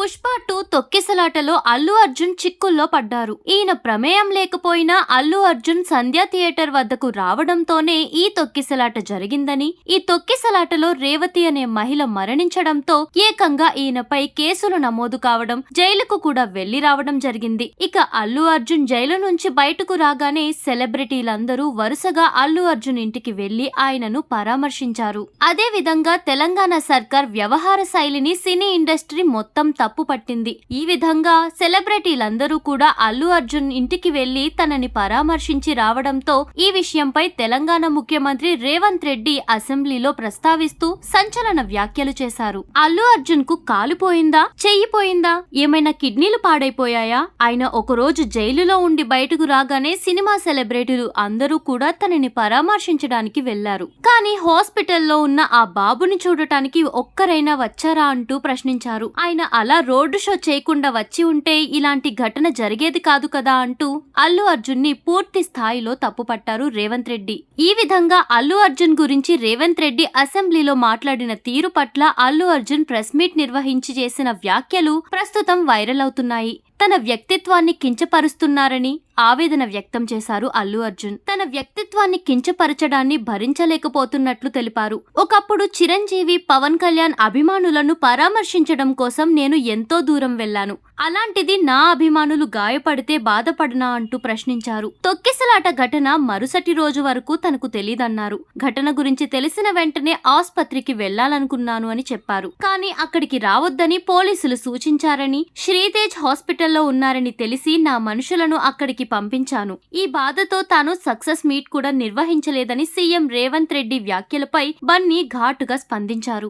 Pushpa two తొక్కిసలాటలో అల్లు అర్జున్ చిక్కుల్లో పడ్డారు. ఈయన ప్రమేయం లేకపోయినా అల్లు అర్జున్ సంధ్యా థియేటర్ వద్దకు రావడంతోనే ఈ తొక్కిసలాట జరిగిందని ఈ తొక్కిసలాటలో రేవతి అనే మహిళ మరణించడంతో ఏకంగా ఈయనపై కేసులు నమోదు కావడం జైలుకు కూడా వెళ్ళి రావడం జరిగింది. ఇక అల్లు అర్జున్ జైలు నుంచి బయటకు రాగానే సెలబ్రిటీలందరూ వరుసగా అల్లు అర్జున్ ఇంటికి వెళ్ళి ఆయనను పరామర్శించారు. అదే విధంగా తెలంగాణ సర్కార్ వ్యవహార శైలిని సినీ ఇండస్ట్రీ మొత్తం తప్పు పట్టింది. ఈ విధంగా సెలబ్రిటీలందరూ కూడా అల్లు అర్జున్ ఇంటికి వెళ్ళి తనని పరామర్శించి రావడంతో ఈ విషయంపై తెలంగాణ ముఖ్యమంత్రి రేవంత్ రెడ్డి అసెంబ్లీలో ప్రస్తావిస్తూ సంచలన వ్యాఖ్యలు చేశారు. అల్లు అర్జున్కు కాలుపోయిందా చెయ్యిపోయిందా ఏమైనా కిడ్నీలు పాడైపోయాయా? ఆయన ఒకరోజు జైలులో ఉండి బయటకు రాగానే సినిమా సెలబ్రిటీలు అందరూ కూడా తనని పరామర్శించడానికి వెళ్ళారు కానీ హాస్పిటల్లో ఉన్న ఆ బాబుని చూడటానికి ఒక్కరైనా వచ్చారా అంటూ ప్రశ్నించారు. ఆయన అలా రోడ్డు షో చేయకుండా వచ్చి ఉంటే ఇలాంటి ఘటన జరిగేది కాదు కదా అంటూ అల్లు అర్జున్ని పూర్తి స్థాయిలో తప్పుపట్టారు రేవంత్ రెడ్డి. ఈ విధంగా అల్లు అర్జున్ గురించి రేవంత్ రెడ్డి అసెంబ్లీలో మాట్లాడిన తీరు పట్ల అల్లు అర్జున్ ప్రెస్ మీట్ నిర్వహించి చేసిన వ్యాఖ్యలు ప్రస్తుతం వైరల్ అవుతున్నాయి. తన వ్యక్తిత్వాన్ని కించపరుస్తున్నారని ఆవేదన వ్యక్తం చేశారు అల్లు అర్జున్. తన వ్యక్తిత్వాన్ని కించపరచడాన్ని భరించలేకపోతున్నట్లు తెలిపారు. ఒకప్పుడు చిరంజీవి పవన్ కళ్యాణ్ అభిమానులను పరామర్శించడం కోసం నేను ఎంతో దూరం వెళ్ళాను అలాంటిది నా అభిమానులు గాయపడితే బాధపడనా అంటూ ప్రశ్నించారు. తొక్కిసలాట ఘటన మరుసటి రోజు వరకు తనకు తెలీదన్నారు. ఘటన గురించి తెలిసిన వెంటనే ఆసుపత్రికి వెళ్ళాలనుకున్నాను అని చెప్పారు. కానీ అక్కడికి రావద్దని పోలీసులు సూచించారని శ్రీతేజ్ హాస్పిటల్లో ఉన్నారని తెలిసి నా మనుషులను అక్కడికి పంపించాను. ఈ బాధతో తాను సక్సెస్ మీట్ కూడా నిర్వహించలేదని సీఎం రేవంత్ రెడ్డి వ్యాఖ్యలపై బన్నీ ఘాటుగా స్పందించారు.